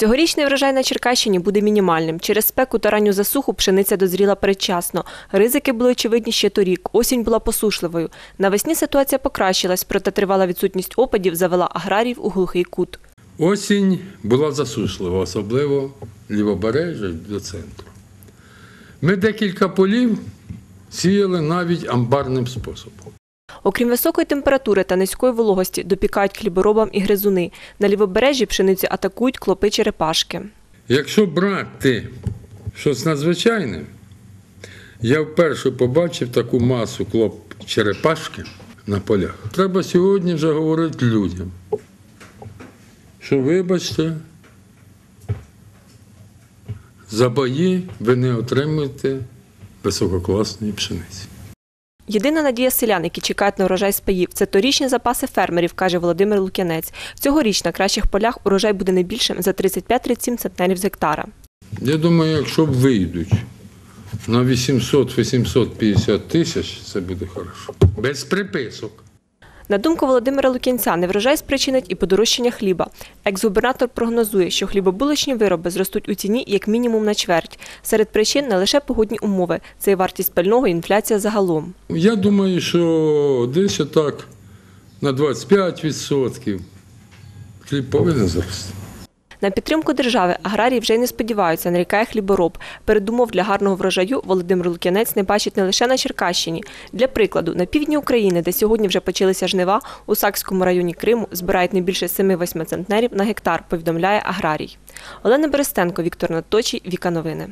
Цьогорічний врожай на Черкащині буде мінімальним. Через спеку та ранню засуху пшениця дозріла передчасно. Ризики були очевидні ще торік. Осінь була посушливою. Навесні ситуація покращилась, проте тривала відсутність опадів завела аграріїв у глухий кут. Осінь була засушлива, особливо лівобережжя до центру. Ми декілька полів сіяли навіть амбарним способом. Окрім високої температури та низької вологості, допікають хліборобам і гризуни. На лівобережжі пшениці атакують клопи черепашки. Якщо брати щось надзвичайне, я вперше побачив таку масу клоп черепашки на полях. Треба сьогодні вже говорити людям, що вибачте, за бої ви не отримуєте висококласної пшениці. Єдина надія селян, які чекають на урожай з паїв, це торічні запаси фермерів, каже Володимир Лук'янець. Цьогоріч на кращих полях урожай буде не більшим за 35-37 центнерів з гектара. Я думаю, якщо вийдуть на 800-850 тисяч, це буде хорошо. Без приписок. На думку Володимира Лукінця, неврожай спричинить і подорожчання хліба. Екс-губернатор прогнозує, що хлібобулочні вироби зростуть у ціні як мінімум на чверть. Серед причин не лише погодні умови, це і вартість пального, і інфляція загалом. Я думаю, що десь так на 25% хліб повинен зрости. На підтримку держави аграрії вже й не сподіваються, нарікає хлібороб. Передумов для гарного врожаю Володимир Лук'янець не бачить не лише на Черкащині. Для прикладу, на півдні України, де сьогодні вже почалися жнива, у Сакському районі Криму збирають не більше 7-8 центнерів на гектар, повідомляє аграрій. Олена Берестенко, Віктор Наточій, Віка Новини.